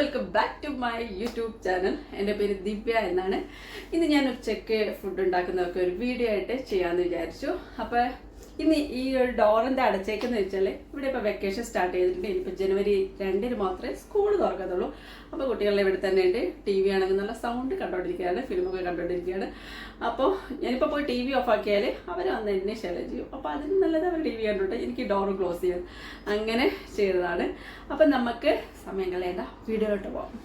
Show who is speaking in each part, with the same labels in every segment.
Speaker 1: Welcome back to my YouTube channel എന്റെ പേര് ദിവ്യ എന്നാണ്. ഇന്ന് ഞാൻ ഉച്ചയ്ക്ക് ഫുഡ് ഉണ്ടാക്കുന്നതൊക്കെ ഒരു വീഡിയോ ആയിട്ട് ചെയ്യാമെന്ന് വിചാരിച്ചു. അപ്പോൾ ഇന്ന് ഈ ഒരു ഡോറിന്റെ അടച്ചേക്കെന്ന് വെച്ചാൽ ഇവിടെ ഇപ്പോൾ വെക്കേഷൻ സ്റ്റാർട്ട് ചെയ്തിട്ടുണ്ട്. ഇനിയിപ്പോൾ ജനുവരി രണ്ടിന് മാത്രമേ സ്കൂൾ തുറക്കത്തുള്ളൂ. അപ്പോൾ കുട്ടികളെ ഇവിടെ തന്നെ ഉണ്ട്. ടി വി ആണെങ്കിൽ നല്ല സൗണ്ട് കണ്ടുകൊണ്ടിരിക്കുകയാണ് ഫിലിമൊക്കെ കണ്ടുകൊണ്ടിരിക്കുകയാണ് അപ്പോൾ ഞാനിപ്പോൾ പോയി ടി വി ഓഫ് ആക്കിയാൽ അവർ വന്ന് എന്നെ ശല്യം ചെയ്യും. അപ്പോൾ അതിന് നല്ലത് അവർ ടി വി കണ്ടിട്ട്. എനിക്ക് ഡോർ ക്ലോസ് ചെയ്യാം അങ്ങനെ ചെയ്തതാണ്. അപ്പം നമുക്ക് സമയം കളയേണ്ട. വീടുകളോട്ട് പോകാം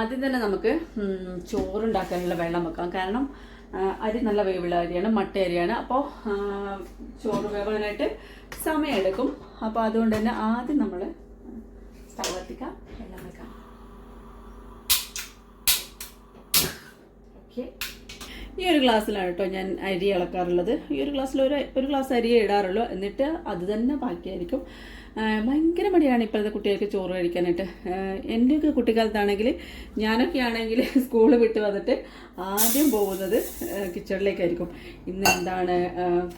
Speaker 1: ആദ്യം തന്നെ നമുക്ക് ചോറുണ്ടാക്കാനുള്ള വെള്ളം വെക്കാം. കാരണം അരി നല്ല വേവുള്ള അരിയാണ് മട്ട അരിയാണ്. അപ്പോൾ ചോറ് വേവാനായിട്ട് സമയമെടുക്കും. അപ്പോൾ അതുകൊണ്ട് തന്നെ ആദ്യം നമ്മൾ സ്റ്റവ് കത്തിക്കാം എല്ലാം വെക്കാം. ഓക്കെ. ഈ ഒരു ഗ്ലാസ്സിലാണ് കേട്ടോ ഞാൻ അരി ഇളക്കാറുള്ളത്. ഈ ഒരു ഗ്ലാസ്സിൽ ഒരു ഒരു ഗ്ലാസ് അരിയേ ഇടാറുള്ളൂ. എന്നിട്ട് അത് തന്നെ ബാക്കിയായിരിക്കും. ഭയങ്കര മടിയാണ് ഇപ്പോഴത്തെ കുട്ടികൾക്ക് ചോറ് കഴിക്കാനായിട്ട്. എന്റെയൊക്കെ കുട്ടിക്കാലത്താണെങ്കിൽ ഞാനൊക്കെ ആണെങ്കിൽ സ്കൂൾ വിട്ട് വന്നിട്ട് ആദ്യം പോകുന്നത് കിച്ചണിലേക്കായിരിക്കും. ഇന്ന് എന്താണ്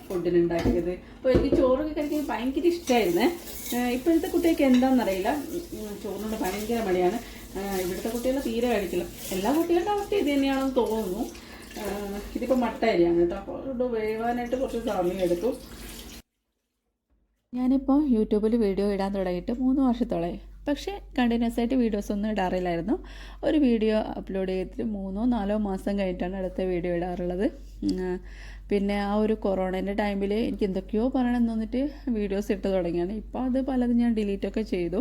Speaker 1: ഫുഡിന് ഉണ്ടാക്കിയത്? അപ്പോൾ എനിക്ക് ചോറൊക്കെ കഴിക്കാൻ ഭയങ്കര ഇഷ്ടമായിരുന്നേ ഇപ്പോഴത്തെ കുട്ടികൾക്ക് എന്താണെന്നറിയില്ല ചോറിനോട് ഭയങ്കര മടിയാണ്. ഇവിടുത്തെ കുട്ടികൾ തീരെ കഴിക്കില്ല. എല്ലാ കുട്ടികളുടെ അവസ്ഥ ഇത് തന്നെയാണെന്ന് തോന്നുന്നു. ഇതിപ്പോൾ മട്ട അരിയാണ് കേട്ടോ. അപ്പോൾ വേവാനായിട്ട് കുറച്ച് സമയം എടുക്കും.
Speaker 2: ഞാനിപ്പോൾ യൂട്യൂബിൽ വീഡിയോ ഇടാൻ തുടങ്ങിയിട്ട് മൂന്ന് വർഷത്തോളമായി പക്ഷേ കണ്ടിന്യൂസ് ആയിട്ട് വീഡിയോസ് ഒന്നും ഇടാറില്ലായിരുന്നു. ഒരു വീഡിയോ അപ്ലോഡ് ചെയ്തിട്ട് മൂന്നോ നാലോ മാസം കഴിഞ്ഞിട്ടാണ് അടുത്ത വീഡിയോ ഇടാറുള്ളത്. പിന്നെ ആ ഒരു കൊറോണേന്റെ ടൈമിൽ എനിക്ക് എന്തൊക്കെയോ പറയണം തോന്നിട്ട് വീഡിയോസ് ഇട്ട് തുടങ്ങിയാണ്. ഇപ്പോൾ അത് പലതും ഞാൻ ഡിലീറ്റൊക്കെ ചെയ്തു.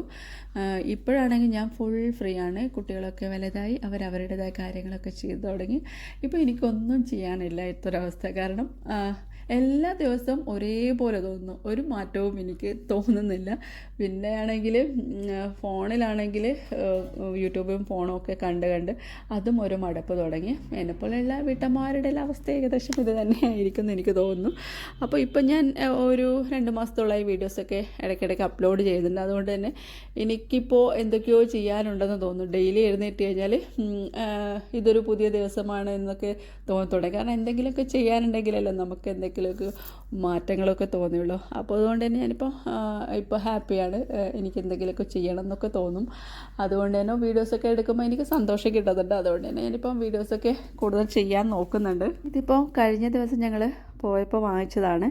Speaker 2: ഇപ്പോഴാണെങ്കിൽ ഞാൻ ഫുൾ ഫ്രീ ആണ്. കുട്ടികളൊക്കെ വലുതായി അവരവരുടേതായ കാര്യങ്ങളൊക്കെ ചെയ്തു തുടങ്ങി. ഇപ്പോൾ എനിക്കൊന്നും ചെയ്യാനില്ല ഇത്തൊരവസ്ഥ. കാരണം എല്ലാ ദിവസവും ഒരേപോലെ തോന്നുന്നു. ഒരു മാറ്റവും എനിക്ക് തോന്നുന്നില്ല. പിന്നെ ആണെങ്കിൽ ഫോണിലാണെങ്കിൽ യൂട്യൂബും ഫോണും ഒക്കെ കണ്ട് കണ്ട് അതും ഒരു മടുപ്പ് തുടങ്ങി. എന്നെപ്പോലെയുള്ള വീട്ടമ്മമാരുടെ അവസ്ഥ ഏകദേശം ഇത് തന്നെയായിരിക്കും എന്ന് എനിക്ക് തോന്നുന്നു. അപ്പോൾ ഇപ്പം ഞാൻ ഒരു രണ്ട് മാസത്തോളമായി വീഡിയോസൊക്കെ ഇടയ്ക്കിടയ്ക്ക് അപ്ലോഡ് ചെയ്യുന്നുണ്ട് അതുകൊണ്ട് തന്നെ എനിക്കിപ്പോൾ എന്തൊക്കെയോ ചെയ്യാനുണ്ടെന്ന് തോന്നുന്നു. ഡെയിലി എഴുന്നേറ്റ് കഴിഞ്ഞാൽ ഇതൊരു പുതിയ ദിവസമാണ് എന്നൊക്കെ തോന്നി തുടങ്ങി കാരണം എന്തെങ്കിലുമൊക്കെ ചെയ്യാനുണ്ടെങ്കിലല്ലോ നമുക്ക് എന്തെങ്കിലുമൊക്കെ മാറ്റങ്ങളൊക്കെ തോന്നിയുള്ളൂ. അപ്പോൾ അതുകൊണ്ട് തന്നെ ഞാനിപ്പോൾ ഇപ്പോൾ ഹാപ്പിയാണ് എനിക്ക് എന്തെങ്കിലുമൊക്കെ ചെയ്യണം എന്നൊക്കെ തോന്നും. അതുകൊണ്ട് തന്നെ വീഡിയോസൊക്കെ എടുക്കുമ്പോൾ എനിക്ക് സന്തോഷം കിട്ടുന്നുണ്ട്. അതുകൊണ്ട് തന്നെ ഞാനിപ്പം വീഡിയോസൊക്കെ കൂടുതൽ ചെയ്യാൻ നോക്കുന്നുണ്ട്. ഇതിപ്പോൾ കഴിഞ്ഞ ദിവസം ഞങ്ങൾ പോയപ്പോൾ വാങ്ങിച്ചതാണ്.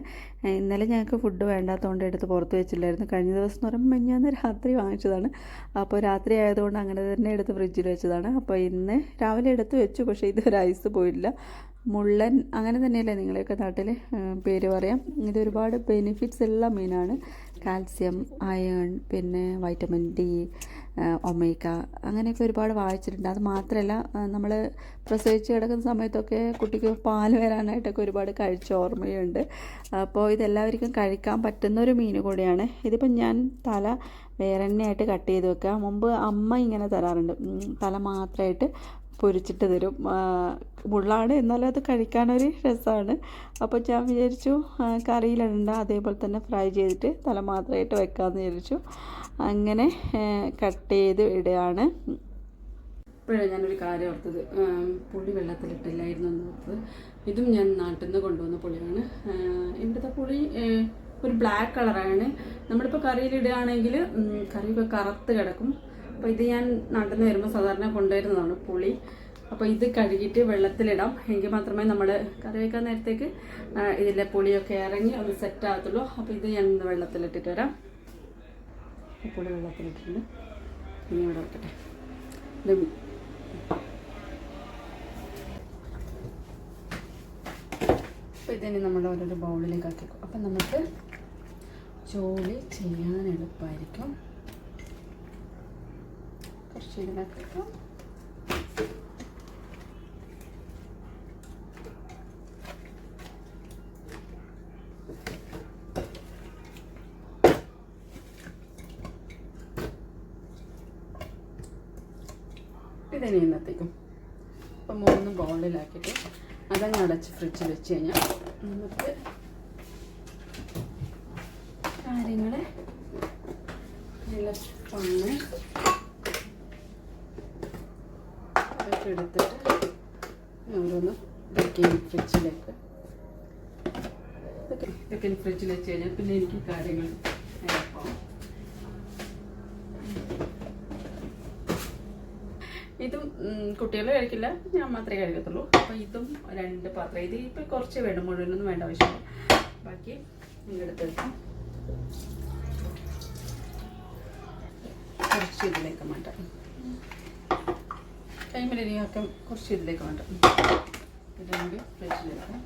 Speaker 2: ഇന്നലെ ഞങ്ങൾക്ക് ഫുഡ് വേണ്ടാത്തതുകൊണ്ട് എടുത്ത് പുറത്ത് വെച്ചില്ലായിരുന്നു. കഴിഞ്ഞ ദിവസം എന്ന് പറയുമ്പോൾ ഞാൻ രാത്രി വാങ്ങിച്ചതാണ്. അപ്പോൾ രാത്രി ആയതുകൊണ്ട് അങ്ങനെ തന്നെ എടുത്ത് ഫ്രിഡ്ജിൽ വെച്ചതാണ്. അപ്പോൾ ഇന്ന് രാവിലെ എടുത്ത് വെച്ചു പക്ഷേ ഇതൊരു ഐസ് പോയില്ല മുള്ളൻ അങ്ങനെ തന്നെയല്ലേ നിങ്ങളെയൊക്കെ നാട്ടിൽ പേര് പറയാം. ഇത് ഒരുപാട് ബെനിഫിറ്റ്സ് ഉള്ള മീനാണ്. കാൽസ്യം അയൺ പിന്നെ വൈറ്റമിൻ ഡി ഒമേക്ക അങ്ങനെയൊക്കെ ഒരുപാട് വായിച്ചിട്ടുണ്ട്. അത് മാത്രമല്ല നമ്മൾ പ്രസവിച്ച് കിടക്കുന്ന സമയത്തൊക്കെ കുട്ടിക്ക് പാൽ വരാനായിട്ടൊക്കെ ഒരുപാട് കഴിച്ച ഓർമ്മയുണ്ട്. അപ്പോൾ ഇതെല്ലാവർക്കും കഴിക്കാൻ പറ്റുന്ന ഒരു മീൻ കൂടിയാണ്. ഇതിപ്പം ഞാൻ തല വേറെ എണ്ണയായിട്ട് കട്ട് ചെയ്ത് വെക്കുക മുമ്പ് അമ്മ ഇങ്ങനെ തരാറുണ്ട്. തല മാത്രമായിട്ട് പൊരിച്ചിട്ട് തരും. മുള്ളാണ്. എന്നാലും അത് കഴിക്കാനൊരു രസമാണ് അപ്പോൾ ഞാൻ വിചാരിച്ചു കറിയിലുണ്ട അതേപോലെ തന്നെ ഫ്രൈ ചെയ്തിട്ട് തല മാത്രമായിട്ട് വെക്കാമെന്ന് വിചാരിച്ചു. അങ്ങനെ കട്ട് ചെയ്ത് ഇടുകയാണ്.
Speaker 1: ഇപ്പോഴാണ് ഞാനൊരു കാര്യം ഓർത്തത്. പുളി വെള്ളത്തിലിട്ടില്ലായിരുന്നു എന്ന് ഓർത്തത് ഇതും ഞാൻ നാട്ടിൽ നിന്ന് കൊണ്ടുവന്ന പുളിയാണ്. ഇവിടുത്തെ പുളി ഒരു ബ്ലാക്ക് കളറാണ്. നമ്മളിപ്പോൾ കറിയിലിടുകയാണെങ്കിൽ കറിയൊക്കെ കറുത്ത് കിടക്കും. അപ്പോൾ ഇത് ഞാൻ നാട്ടിൽ നിന്ന് വരുമ്പോൾ സാധാരണ കൊണ്ടുവരുന്നതാണ് പുളി. അപ്പോൾ ഇത് കഴുകിയിട്ട് വെള്ളത്തിലിടാം. എങ്കിൽ മാത്രമേ നമ്മൾ കറി വയ്ക്കാൻ നേരത്തേക്ക് ഇതിലെ പുളിയൊക്കെ ഇറങ്ങി ഒന്ന് സെറ്റ് ആകത്തുള്ളൂ. അപ്പോൾ ഇത് ഞാൻ ഇന്ന് വെള്ളത്തിലിട്ടിട്ട് വരാം. പുളി വെള്ളത്തിലിട്ടിട്ടുണ്ട്. ഇനി ഇവിടെ വെക്കട്ടെ. അപ്പോൾ ഇതിനെ നമ്മൾ ഓരോരോ ബൗളിലേക്ക് ആക്കിക്കും അപ്പം നമുക്ക് ജോലി ചെയ്യാൻ എളുപ്പമായിരിക്കും കുറച്ച് ഇതിനകത്തേക്കും ഇതിനെ ഇന്നത്തേക്കും അപ്പം മൂന്ന് ബൗളിലാക്കിയിട്ട് അതങ്ങ് അടച്ച് ഫ്രിഡ്ജിൽ വെച്ച് കഴിഞ്ഞാൽ നമുക്ക് കാര്യങ്ങൾ എളുപ്പമാണ് എടുത്തിട്ട് ഓരോന്ന് ബേക്കിംഗ് ഫ്രിഡ്ജിലേക്ക് ബേക്കിംഗ് ഫ്രിഡ്ജിൽ വെച്ച് കഴിഞ്ഞാൽ പിന്നെ എനിക്ക് കാര്യങ്ങൾ ഇതും കുട്ടികൾ കഴിക്കില്ല ഞാൻ മാത്രമേ കഴിക്കത്തുള്ളൂ. അപ്പോൾ ഇതും രണ്ട് പാത്രം. ഇത് ഇപ്പോൾ കുറച്ച് വേണം മുഴുവനൊന്നും വേണ്ട ആവശ്യമില്ല. ബാക്കി ഇങ്ങെടുത്തെടുക്കാം കുറച്ച് ഇതിലേക്ക് മാറ്റാം. കൈമലിനിയൊക്കെ കുറച്ച് ഇതിലേക്ക് വേണ്ട. ഇല്ലെങ്കിൽ ഫ്രിഡ്ജിലേക്ക്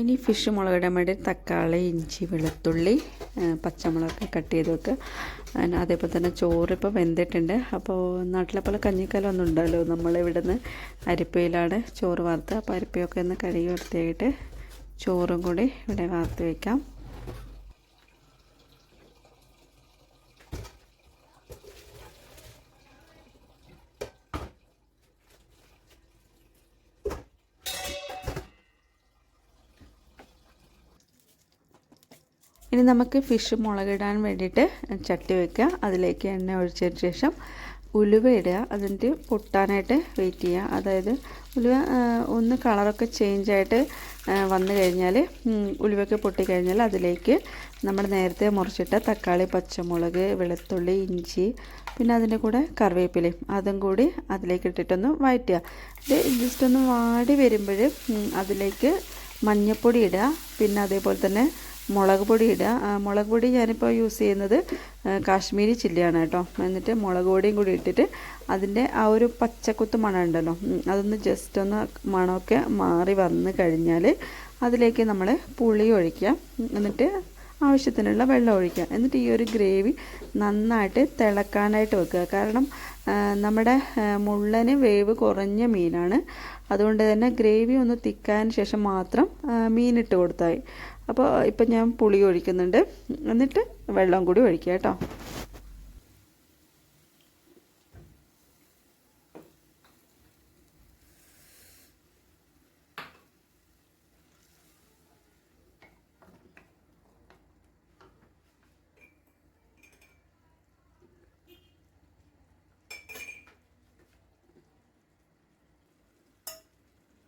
Speaker 2: ഇനി ഫിഷ് മുളകിടാൻ വേണ്ടി തക്കാളി ഇഞ്ചി വെളുത്തുള്ളി പച്ചമുളക് പച്ചമുളകൊക്കെ കട്ട് ചെയ്ത് വെക്കുക. അതേപോലെ തന്നെ ചോറ് ഇപ്പോൾ വെന്തിട്ടുണ്ട്. അപ്പോൾ നാട്ടിലെ പോലെ കഞ്ഞിക്കാലം ഒന്നും ഉണ്ടല്ലോ നമ്മളിവിടെ നിന്ന് അരിപ്പയിലാണ് ചോറ് വാർത്ത്. അപ്പോൾ അരിപ്പയൊക്കെ ഒന്ന് കഴുകി വൃത്തിയായിട്ട് ചോറും കൂടി ഇവിടെ വാർത്ത് വയ്ക്കാം ഇനി നമുക്ക് ഫിഷ് മുളകിടാൻ വേണ്ടിയിട്ട് ചട്ടി വയ്ക്കുക അതിലേക്ക് എണ്ണ ഒഴിച്ചതിന് ശേഷം ഉലുവ ഇടുക. അതിന്റെ പൊട്ടാനായിട്ട് വെയിറ്റ് ചെയ്യുക. അതായത് ഉലുവ ഒന്ന് കളറൊക്കെ ചേഞ്ചായിട്ട് വന്നു കഴിഞ്ഞാൽ ഉലുവയൊക്കെ പൊട്ടിക്കഴിഞ്ഞാൽ അതിലേക്ക് നമ്മൾ നേരത്തെ മുറിച്ചിട്ട തക്കാളി പച്ചമുളക് വെളുത്തുള്ളി ഇഞ്ചി പിന്നെ അതിന്റെ കൂടെ കറിവേപ്പിലയും അതും കൂടി അതിലേക്ക് ഇട്ടിട്ടൊന്ന് വഴറ്റുക. ഇത് ജസ്റ്റ് ഒന്ന് വാടി വരുമ്പോൾ അതിലേക്ക് മഞ്ഞൾപ്പൊടി ഇടുക. പിന്നെ അതേപോലെ തന്നെ മുളക് പൊടി ഇടുക. മുളക് പൊടി ഞാനിപ്പോൾ യൂസ് ചെയ്യുന്നത് കാശ്മീരി ചില്ലിയാണ് കേട്ടോ. എന്നിട്ട് മുളക് പൊടിയും കൂടി ഇട്ടിട്ട് അതിന്റെ ആ ഒരു പച്ചക്കുത്ത് മണം ഉണ്ടല്ലോ അതൊന്ന് ജസ്റ്റ് ഒന്ന് മണമൊക്കെ മാറി വന്ന് കഴിഞ്ഞാൽ അതിലേക്ക് നമ്മൾ പുളി ഒഴിക്കുക. എന്നിട്ട് ആവശ്യത്തിനുള്ള വെള്ളം ഒഴിക്കുക. എന്നിട്ട് ഈ ഒരു ഗ്രേവി നന്നായിട്ട് തിളക്കാനായിട്ട് വെക്കുക. കാരണം നമ്മുടെ മുള്ളന് വേവ് കുറഞ്ഞ മീനാണ്. അതുകൊണ്ട് തന്നെ ഗ്രേവി ഒന്ന് തിക്കാൻ ശേഷം മാത്രം മീനിട്ട് കൊടുത്താൽ അപ്പോൾ ഇപ്പം ഞാൻ പുളി ഒഴിക്കുന്നുണ്ട്. എന്നിട്ട് വെള്ളം കൂടി ഒഴിക്കുക കേട്ടോ.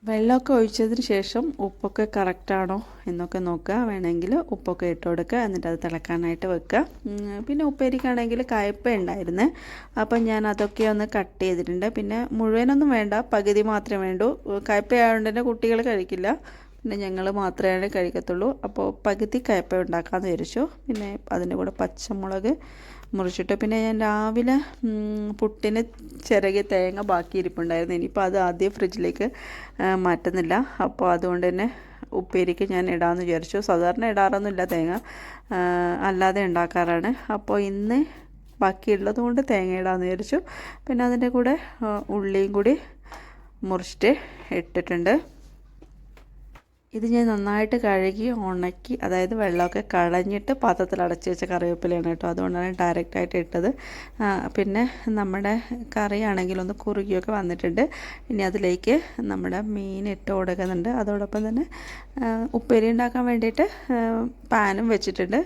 Speaker 2: വെള്ളമൊക്കെ ഒഴിച്ചതിന് ശേഷം ഉപ്പൊക്കെ കറക്റ്റാണോ എന്നൊക്കെ നോക്കുക. വേണമെങ്കിൽ ഉപ്പൊക്കെ ഇട്ട് കൊടുക്കുക. എന്നിട്ട് അത് തിളക്കാനായിട്ട് വെക്കുക. പിന്നെ ഉപ്പേരിക്കാണെങ്കിൽ കയ്പ ഉണ്ടായിരുന്നു. അപ്പം ഞാൻ അതൊക്കെ ഒന്ന് കട്ട് ചെയ്തിട്ടുണ്ട്. പിന്നെ മുഴുവനൊന്നും വേണ്ട. പകുതി മാത്രമേ വേണ്ടൂ. കയ്പ ആയതുകൊണ്ട് തന്നെ കുട്ടികൾ കഴിക്കില്ല. പിന്നെ ഞങ്ങൾ മാത്രമേ കഴിക്കത്തുള്ളൂ. അപ്പോൾ പകുതി കയ്പ ഉണ്ടാക്കാമെന്ന് വിചാരിച്ചു. പിന്നെ അതിന്റെ കൂടെ പച്ചമുളക് മുറിച്ചിട്ട്. പിന്നെ ഞാൻ രാവിലെ പുട്ടിന് ചിരകിയ തേങ്ങ ബാക്കി ഇരിപ്പുണ്ടായിരുന്നു. ഇനിയിപ്പോൾ അത് ആദ്യം ഫ്രിഡ്ജിലേക്ക് മാറ്റുന്നില്ല. അപ്പോൾ അതുകൊണ്ട് തന്നെ ഉപ്പേരിക്ക് ഞാൻ ഇടാമെന്ന് വിചാരിച്ചു. സാധാരണ ഇടാറൊന്നുമില്ല തേങ്ങ അല്ലാതെ ഉണ്ടാക്കാറാണ്. അപ്പോൾ ഇന്ന് ബാക്കിയുള്ളത് കൊണ്ട് തേങ്ങ ഇടാമെന്ന് വിചാരിച്ചു. പിന്നെ അതിന്റെ കൂടെ ഉള്ളിയും കൂടി മുറിച്ചിട്ട് ഇട്ടിട്ടുണ്ട്. ഇത് ഞാൻ നന്നായിട്ട് കഴുകി ഉണക്കി അതായത് വെള്ളമൊക്കെ കളഞ്ഞിട്ട് പാത്രത്തിൽ അടച്ച് വെച്ച കറിവേപ്പിലയാണ് കേട്ടോ. അതുകൊണ്ടാണ് ഡയറക്റ്റായിട്ട് ഇട്ടത്. പിന്നെ നമ്മുടെ കറിയാണെങ്കിൽ ഒന്ന് കുറുകിയൊക്കെ വന്നിട്ടുണ്ട്. ഇനി അതിലേക്ക് നമ്മുടെ മീൻ ഇട്ട് കൊടുക്കുന്നുണ്ട്. അതോടൊപ്പം തന്നെ ഉപ്പേരി ഉണ്ടാക്കാൻ വേണ്ടിയിട്ട് പാനും വെച്ചിട്ടുണ്ട്.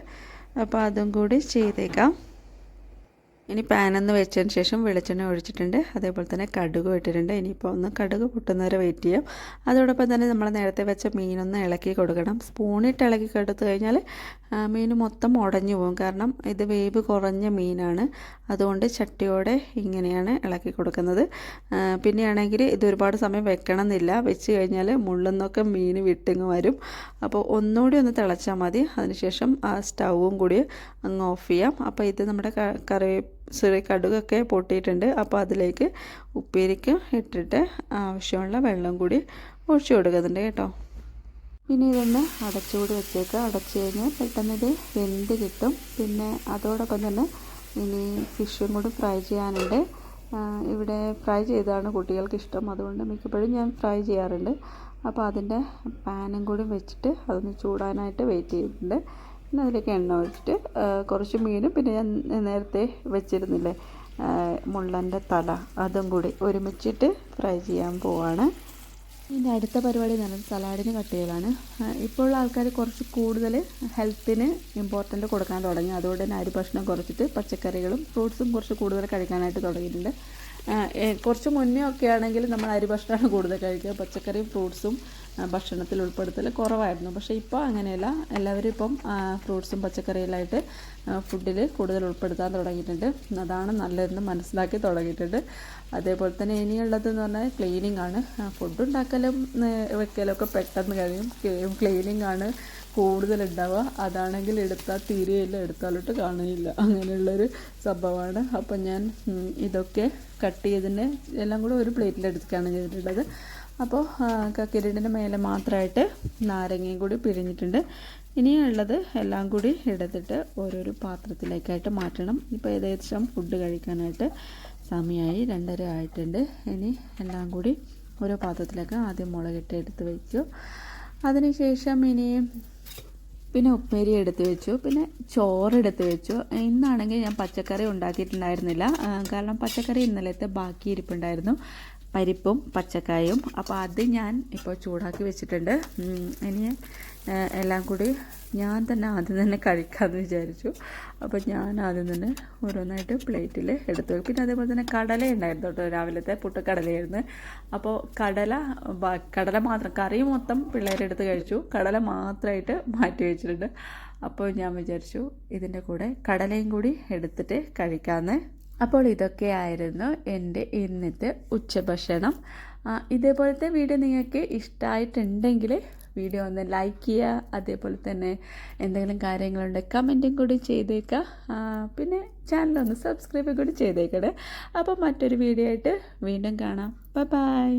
Speaker 2: അപ്പോൾ അതും കൂടി ചെയ്തേക്കാം. ഇനി പാനൊന്ന് വെച്ചതിന് ശേഷം വെളിച്ചെണ്ണ ഒഴിച്ചിട്ടുണ്ട്. അതേപോലെ തന്നെ കടുക് ഇട്ടിട്ടുണ്ട്. ഇനിയിപ്പോൾ ഒന്ന് കടുക് പൊട്ടുന്നവരെ വെയിറ്റ് ചെയ്യാം. അതോടൊപ്പം തന്നെ നമ്മൾ നേരത്തെ വെച്ച മീനൊന്ന് ഇളക്കി കൊടുക്കണം. സ്പൂണിട്ട് ഇളക്കി കൊടുത്തു കഴിഞ്ഞാൽ മീൻ മൊത്തം ഉടഞ്ഞു പോകും. കാരണം ഇത് വേവ് കുറഞ്ഞ മീനാണ്. അതുകൊണ്ട് ചട്ടിയോടെ ഇങ്ങനെയാണ് ഇളക്കി കൊടുക്കുന്നത്. പിന്നെയാണെങ്കിൽ ഇത് ഒരുപാട് സമയം വെക്കണം എന്നില്ല വെച്ച് കഴിഞ്ഞാൽ മുള്ളെന്നൊക്കെ മീൻ വിട്ടിങ്ങ് വരും. അപ്പോൾ ഒന്നുകൂടി ഒന്ന് തിളച്ചാൽ മതി. അതിനുശേഷം ആ സ്റ്റൗവും കൂടി അങ്ങ് ഓഫ് ചെയ്യാം. അപ്പോൾ ഇത് നമ്മുടെ കറി സോറി കടുകൊക്കെ പൊട്ടിയിട്ടുണ്ട്. അപ്പോൾ അതിലേക്ക് ഉപ്പേരിക്ക് ഇട്ടിട്ട് ആവശ്യമുള്ള വെള്ളം കൂടി ഒഴിച്ചു കൊടുക്കുന്നുണ്ട് കേട്ടോ. ഇനി ഇതൊന്ന് അടച്ചുകൂടി വെച്ചേക്കുക അടച്ചു കഴിഞ്ഞാൽ പെട്ടെന്ന് ഇത് വെന്ത് കിട്ടും. പിന്നെ അതോടൊപ്പം തന്നെ ഇനി ഫിഷും കൂടി ഫ്രൈ ചെയ്യാനുണ്ട്. ഇവിടെ ഫ്രൈ ചെയ്താണ് കുട്ടികൾക്ക് ഇഷ്ടം. അതുകൊണ്ട് മിക്കപ്പോഴും ഞാൻ ഫ്രൈ ചെയ്യാറുണ്ട്. അപ്പോൾ അതിന്റെ പാനും കൂടി വെച്ചിട്ട് അതൊന്ന് ചൂടാനായിട്ട് വെയിറ്റ് ചെയ്തിട്ടുണ്ട്. പിന്നെ അതിലേക്ക് എണ്ണ ഒഴിച്ചിട്ട് കുറച്ച് മീനും പിന്നെ ഞാൻ നേരത്തെ വെച്ചിരുന്നില്ലേ മുള്ളന്റെ തല അതും കൂടി ഒരുമിച്ചിട്ട് ഫ്രൈ ചെയ്യാൻ പോവാണ്. ഇതിന്റെ അടുത്ത പരിപാടി എന്ന് പറയുന്നത് സലാഡിന് കട്ട് ചെയ്യലാണ്. ഇപ്പോഴുള്ള ആൾക്കാർ കുറച്ച് കൂടുതൽ ഹെൽത്തിന് ഇമ്പോർട്ടന്റ് കൊടുക്കാൻ തുടങ്ങി. അതുകൊണ്ട് തന്നെ അരി ഭക്ഷണം കുറച്ചിട്ട് പച്ചക്കറികളും ഫ്രൂട്ട്സും കുറച്ച് കൂടുതൽ കഴിക്കാനായിട്ട് തുടങ്ങിയിട്ടുണ്ട്. കുറച്ച് മുന്നേ ഒക്കെ ആണെങ്കിൽ നമ്മൾ അരി ഭക്ഷണമാണ് കൂടുതൽ കഴിക്കുക. പച്ചക്കറിയും ഫ്രൂട്ട്സും ഭക്ഷണത്തിൽ ഉൾപ്പെടുത്തൽ കുറവായിരുന്നു. പക്ഷേ ഇപ്പോൾ അങ്ങനെയല്ല. എല്ലാവരും ഇപ്പം ഫ്രൂട്ട്സും പച്ചക്കറികളായിട്ട് ഫുഡിൽ കൂടുതൽ ഉൾപ്പെടുത്താൻ തുടങ്ങിയിട്ടുണ്ട്. അതാണ് നല്ലതെന്ന് മനസ്സിലാക്കി തുടങ്ങിയിട്ടുണ്ട്. അതേപോലെ തന്നെ ഇനിയുള്ളതെന്ന് പറഞ്ഞാൽ ക്ലീനിങ് ആണ്. ഫുഡ് ഉണ്ടാക്കലും പെട്ടെന്ന് കഴിയും. ക്ലീനിങ് ആണ് കൂടുതലുണ്ടാവുക അതാണെങ്കിൽ എടുത്താൽ തീരെയില്ല എടുത്താലോട്ട് കാണുകയില്ല. അങ്ങനെയുള്ളൊരു സംഭവമാണ്. അപ്പം ഞാൻ ഇതൊക്കെ കട്ട് ചെയ്തിന് എല്ലാം കൂടെ ഒരു പ്ലേറ്റിൽ പ്ലേറ്റിലെടുക്കുകയാണ് ചെയ്തിട്ടുള്ളത്. അപ്പോൾ കക്കിരീടിന്റെ മേലെ മാത്രമായിട്ട് നാരങ്ങയും കൂടി പിഴിഞ്ഞിട്ടുണ്ട്. ഇനിയുള്ളത് എല്ലാം കൂടി എടുത്തിട്ട് ഓരോരോ പാത്രത്തിലേക്കായിട്ട് മാറ്റണം. ഇപ്പോൾ ഏകദേശം ഫുഡ് കഴിക്കാനായിട്ട് സമയമായി രണ്ടര ആയിട്ടുണ്ട്. ഇനി എല്ലാം കൂടി ഓരോ പാത്രത്തിലേക്ക് ആദ്യം മുളകിട്ട് എടുത്ത് വെച്ചു. അതിനുശേഷം ഇനി പിന്നെ ഉപ്പേരി എടുത്ത് വെച്ചു. പിന്നെ ചോറ് എടുത്ത് വെച്ചു. ഇന്നാണെങ്കിൽ ഞാൻ പച്ചക്കറി ഉണ്ടാക്കിയിട്ടുണ്ടായിരുന്നില്ല. കാരണം പച്ചക്കറി ഇന്നലത്തെ ബാക്കി ഇരിപ്പുണ്ടായിരുന്നു. പരിപ്പും പച്ചക്കായും. അപ്പോൾ അത് ഞാൻ ഇപ്പോൾ ചൂടാക്കി വെച്ചിട്ടുണ്ട്. ഇനി എല്ലാം കൂടി ഞാൻ തന്നെ ആദ്യം തന്നെ കഴിക്കാമെന്ന് വിചാരിച്ചു. അപ്പോൾ ഞാൻ ആദ്യം തന്നെ ഓരോന്നായിട്ട് പ്ലേറ്റിൽ എടുത്തു. പിന്നെ അതേപോലെ തന്നെ കടല ഉണ്ടായിരുന്നു കേട്ടോ രാവിലത്തെ പുട്ടുകടലയായിരുന്നു. അപ്പോൾ കടല കടല മാത്രം കറി മൊത്തം പിള്ളേരെടുത്ത് കഴിച്ചു. കടല മാത്രമായിട്ട് മാറ്റി വെച്ചിട്ടുണ്ട്. അപ്പോൾ ഞാൻ വിചാരിച്ചു ഇതിന്റെ കൂടെ കടലയും കൂടി എടുത്തിട്ട് കഴിക്കാമെന്ന്. അപ്പോൾ ഇതൊക്കെയായിരുന്നു എന്റെ ഇന്നത്തെ ഉച്ചഭക്ഷണം. ഇതേപോലത്തെ വീഡിയോ നിങ്ങൾക്ക് ഇഷ്ടമായിട്ടുണ്ടെങ്കിൽ വീഡിയോ ഒന്ന് ലൈക്ക് ചെയ്യുക അതേപോലെ തന്നെ എന്തെങ്കിലും കാര്യങ്ങളുണ്ടെങ്കിൽ കമന്റും കൂടി ചെയ്തേക്കുക പിന്നെ ചാനലൊന്ന് സബ്സ്ക്രൈബ് കൂടി ചെയ്തേക്കണേ. അപ്പോൾ മറ്റൊരു വീഡിയോ ആയിട്ട് വീണ്ടും കാണാം. ബൈ